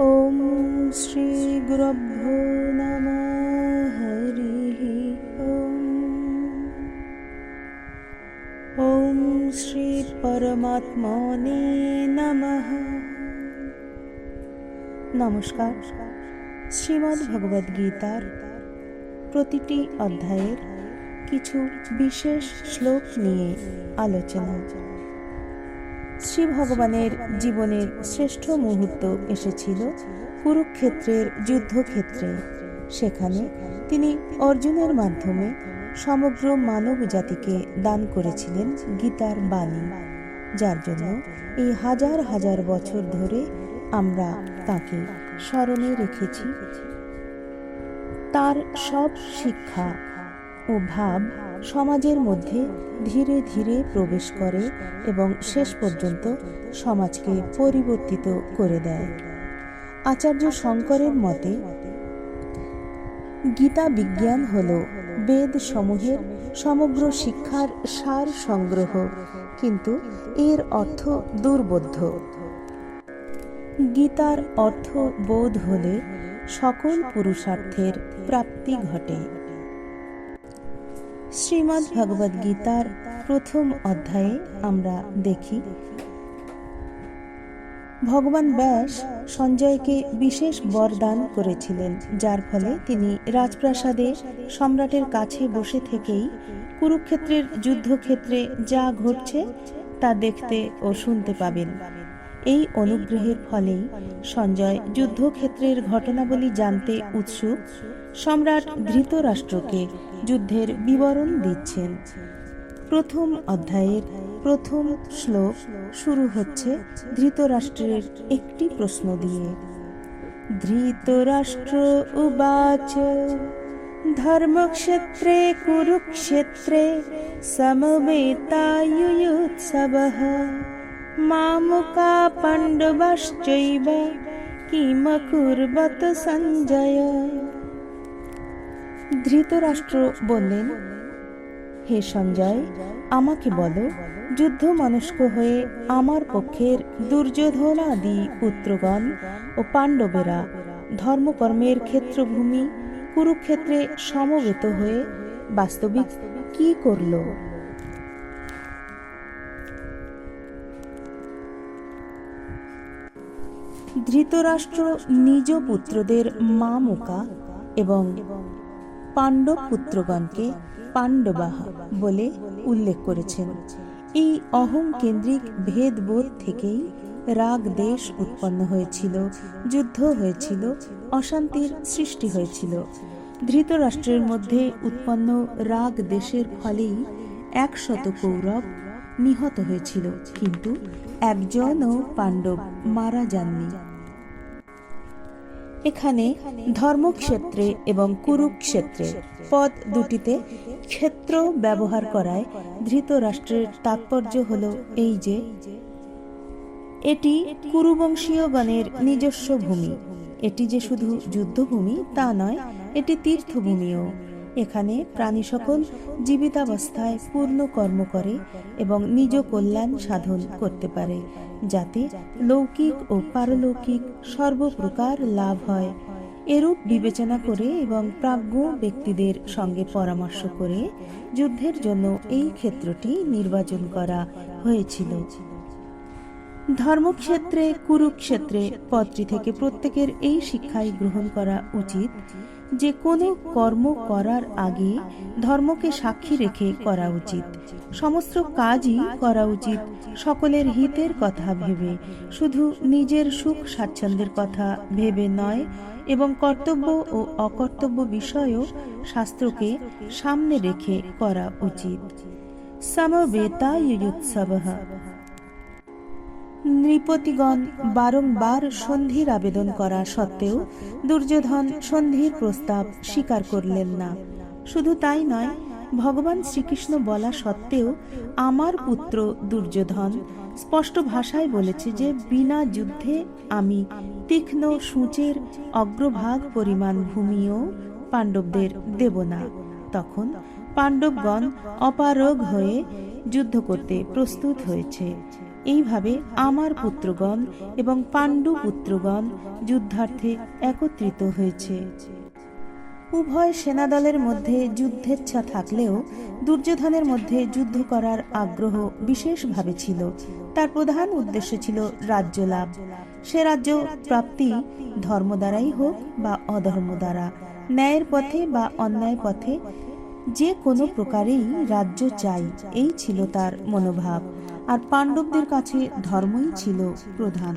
ॐ श्रीगुरभ्यो नमः हरिः ॐ ॐ শ্রীপরমাত্মনে নমঃ নমস্কার শ্রীমদ্ ভগবদ গীতার প্রতিটি অধ্যায়ের কিছু বিশেষ শ্লোক নিয়ে আলোচনা শ্রী ভগবানের জীবনের শ্রেষ্ঠ মুহূর্ত এসেছিল কুরুক্ষেত্রের যুদ্ধক্ষেত্রে। সেখানে তিনি অর্জুনের মাধ্যমে সমগ্র মানব জাতিকে দান করেছিলেন গীতার বাণী। যার জন্য এই হাজার হাজার বছর ধরে আমরা তাকে স্মরণে রেখেছি। তার সব শিক্ষা ও ভাব সমাজের মধ্যে ধীরে ধীরে প্রবেশ করে এবং শেষ পর্যন্ত সমাজকে পরিবর্তিত করে দেয়। আচার্য শঙ্করের মতে, গীতা বিজ্ঞান হল বেদ সমূহের সমগ্র শিক্ষার সার সংগ্রহ, কিন্তু এর অর্থ দুর্বোধ্য। গীতার অর্থ বোধ হলে সকল পুরুষার্থের প্রাপ্তি ঘটে। শ্রীমদ্ ভগবদ গীতার প্রথম অধ্যায়ে আমরা দেখি। ভগবান ব্যাস সঞ্জয়কে বিশেষ বরদান করেছিলেন, যার ফলে তিনি রাজপ্রাসাদে সম্রাটের কাছে বসে থেকেই কুরুক্ষেত্রের যুদ্ধক্ষেত্রে যা ঘটছে তা দেখতে ও শুনতে পাবেন। এই অনুগ্রহের ফলেই সঞ্জয় যুদ্ধক্ষেত্রের ঘটনাবলী জানতে উৎসুক। সম্রাট ধৃতরাষ্ট্রকে যুদ্ধের বিবরণ দিচ্ছেন। প্রথম অধ্যায়ের প্রথম শ্লোক শুরু হচ্ছে ধৃতরাষ্ট্রের একটি প্রশ্ন দিয়ে। ধৃতরাষ্ট্র উবাচ, ধর্মক্ষেত্রে কুরুক্ষেত্রে সমবেতায়ুৎসবः। মামুকা পাণ্ডবাশ্চৈব কিমকুর্বত সঞ্জয় ধৃতরাষ্ট্র বললেন হে সঞ্জয়, আমাকে বলো যুদ্ধ মনস্ক হয়ে আমার পক্ষের দুর্যোধনাদি পুত্রগণ ও পাণ্ডবেরা ধর্মকর্মের ক্ষেত্রভূমি, কুরুক্ষেত্রে সমবেত হয়ে বাস্তবিক কি করল? ধৃতরাষ্ট্র নিজ পুত্রদের মা মুকা এবং পাণ্ডব পুত্রগণকে পাণ্ডবাহা বলে উল্লেখ করেছেন। এই অহং কেন্দ্রিক ভেদবোধ থেকেই রাগ দেশ উৎপন্ন হয়েছিল, যুদ্ধ হয়েছিল, অশান্তির সৃষ্টি হয়েছিল। ধৃতরাষ্ট্রের মধ্যে উৎপন্ন রাগ দেশের ফলেই একশত কৌরব নিহত হয়েছিল। কিন্তু একজনও পাণ্ডব মারা যাননি। এখানে ধর্মক্ষেত্রে এবং কুরুক্ষেত্রে পদ দুটিতে ক্ষেত্র ব্যবহার করায় ধৃতরাষ্ট্রের তাৎপর্য হল এই যে, এটি কুরুবংশীয়গণের নিজস্ব ভূমি। এটি যে শুধু যুদ্ধভূমি, তা নয়, এটি তীর্থভূমিও। এখানে প্রাণী সকল জীবিতাবস্থায় পূর্ণ কর্ম করে এবং নিজ কল্যাণ সাধন করতে পারে, যাতে লৌকিক ও পারলৌকিক সর্বপ্রকার লাভ হয়। এরূপ বিবেচনা করে এবং প্রাজ্ঞ ব্যক্তিদের সঙ্গে পরামর্শ করে যুদ্ধের জন্য এই ক্ষেত্রটি নির্বাচন করা হয়েছিল। ধর্মক্ষেত্রে, কুরুক্ষেত্রে পদটি থেকে প্রত্যেকের এই শিক্ষাই গ্রহণ করা উচিত যে কোনো কর্ম করার আগে ধর্মকে সাক্ষী রেখে করা উচিত। সমস্ত কাজই করা উচিত। সকলের হিতের কথা ভেবে, শুধু নিজের সুখ স্বাচ্ছন্দ্যের কথা ভেবে নয়, এবং কর্তব্য ও অকর্তব্য বিষয়ও শাস্ত্রকে সামনে রেখে করা উচিত। সমবেতায়ুৎসব নৃপতিগণ বারংবার সন্ধির আবেদন করা সত্ত্বেও দুর্যোধন সন্ধির প্রস্তাব স্বীকার করলেন না। শুধু তাই নয়, ভগবান শ্রীকৃষ্ণ বলা সত্ত্বেও আমার পুত্র দুর্যোধন স্পষ্ট ভাষায় বলেছে যে বিনা যুদ্ধে আমি তীক্ষ্ণ সূচের অগ্রভাগ পরিমাণ ভূমিও পাণ্ডবদের দেব না। তখন পাণ্ডবগণ অপারগ হয়ে যুদ্ধ করতে প্রস্তুত হয়েছে। এইভাবে আমার পুত্রগণ এবং পাণ্ডু পুত্রগণ যুদ্ধার্থে একত্রিত হয়েছে। উভয় সেনাদলের মধ্যে যুদ্ধেচ্ছা থাকলেও দুর্যোধনের মধ্যে যুদ্ধ করার আগ্রহ বিশেষভাবে ছিল। তার প্রধান উদ্দেশ্য ছিল রাজ্য লাভ। সে রাজ্য প্রাপ্তি ধর্ম দ্বারাই হোক বা অধর্ম দ্বারা, ন্যায়ের পথে বা অন্যায় পথে, যে কোনো প্রকারেই রাজ্য চাই, এই ছিল তার মনোভাব। আর পাণ্ডবদের কাছে ধর্মই ছিল প্রধান।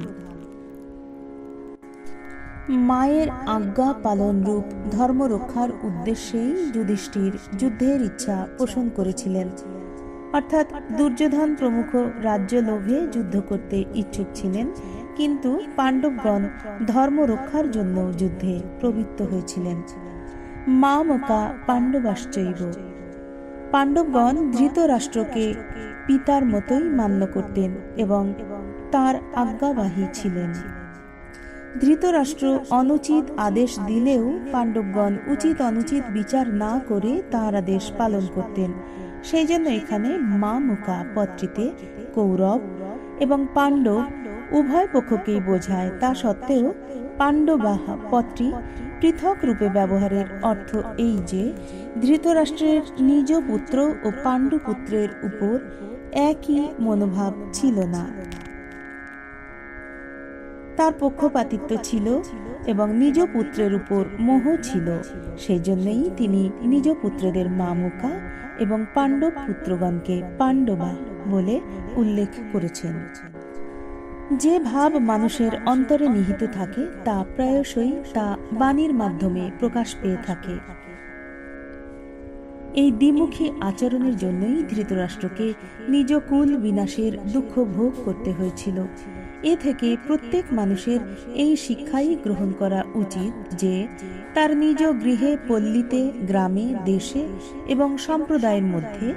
মায়ের আজ্ঞা পালন রূপ ধর্ম রক্ষার উদ্দেশ্যেই যুধিষ্ঠির যুদ্ধের ইচ্ছা পোষণ করেছিলেন। অর্থাৎ দুর্যোধন প্রমুখ রাজ্য লোভে যুদ্ধ করতে ইচ্ছুক ছিলেন, কিন্তু পাণ্ডবগণ ধর্ম রক্ষার জন্য যুদ্ধে প্রবৃত্ত হয়েছিলেন। মা মকা পাণ্ডবাশ্চৈব। পাণ্ডবগণ ধৃতরাষ্ট্রকে পিতার মতোই মান্য করতেন এবং তার আজ্ঞাবাহী ছিলেন। ধৃতরাষ্ট্র অনুচিত আদেশ দিলেও পাণ্ডবগণ উচিত অনুচিত বিচার না করে তার আদেশ পালন করতেন। সেই জন্য এখানে মা মুখা পত্রিতে কৌরব এবং পাণ্ডব উভয় পক্ষকেই বোঝায়। তা সত্ত্বেও পাণ্ডবাহা পত্রী পৃথক রূপে ব্যবহারের অর্থ এই যে, ধৃতরাষ্ট্রের নিজ পুত্র ও পাণ্ডু পুত্রের উপর একই মনোভাব ছিল না। তার পক্ষপাতিত্ব ছিল এবং নিজ পুত্রের উপর মোহ ছিল। সেই জন্যই তিনি নিজ পুত্রদের মামুকা এবং পাণ্ডব পুত্রগণকে পাণ্ডবা বলে উল্লেখ করেছেন। যে ভাব মানুষের অন্তরে নিহিত থাকে তা প্রায়শই তা বাণীর মাধ্যমে প্রকাশ পেয়ে থাকে। এই দ্বিমুখী আচরণের জন্যই ধৃতরাষ্ট্রকে নিজ কুল বিনাশের দুঃখ ভোগ করতে হয়েছিল। এ থেকে প্রত্যেক মানুষের এই শিক্ষাই গ্রহণ করা উচিত যে, তার নিজ গৃহে, পল্লীতে, গ্রামে, দেশে এবং সম্প্রদায়ের মধ্যে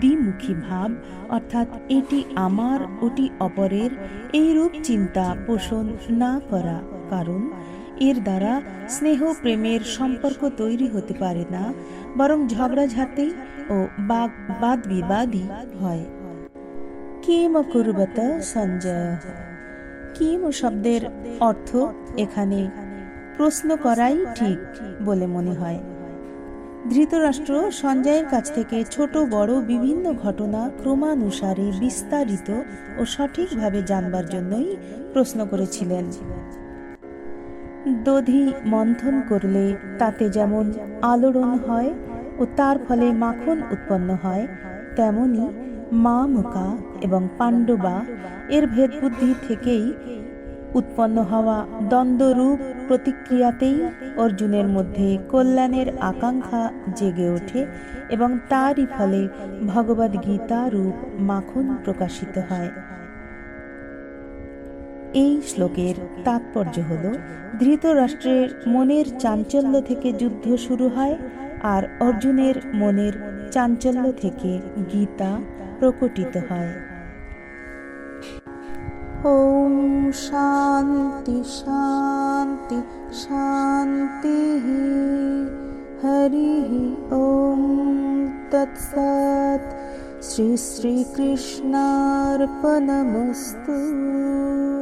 দ্বিমুখী ভাব, অর্থাৎ এটি আমার, ওটি অপরের, এইরূপ চিন্তা পোষণ না করা কারণ এর দ্বারা স্নেহ প্রেমের সম্পর্ক তৈরি হতে পারে না, বরং ঝগড়াঝাটি ও বাদ বাদ বিবাদই হয়। কিম কুর্বত সঞ্জয় কিম শব্দের অর্থ এখানে প্রশ্ন করাই ঠিক বলে মনে হয়। ধৃতরাষ্ট্র সঞ্জয়ের কাছ থেকে ছোট, বড় বিভিন্ন ঘটনা ক্রমানুসারে বিস্তারিত ও সঠিকভাবে জানবার জন্যই প্রশ্ন করেছিলেন। দধি মন্থন করলে তাতে যেমন আলোড়ন হয় ও তার ফলে মাখন উৎপন্ন হয়, তেমনি মা মুকা এবং পাণ্ডবা এর ভেদবুদ্ধি থেকেই উৎপন্ন হওয়া দ্বন্দ্বরূপ প্রতিক্রিয়াতেই অর্জুনের মধ্যে কল্যাণের আকাঙ্ক্ষা জেগে ওঠে এবং তারই ফলে ভগবদ গীতা রূপ মাখন প্রকাশিত হয়। এই শ্লোকের তাৎপর্য হল ধৃতরাষ্ট্রের মনের চাঞ্চল্য থেকে যুদ্ধ শুরু হয় আর অর্জুনের মনের চাঞ্চল্য থেকে গীতা প্রকটিত হয়। ওম শান্তি শান্তি শান্তি হরি ওম শ্রী শ্রীকৃষ্ণার্পণমস্তু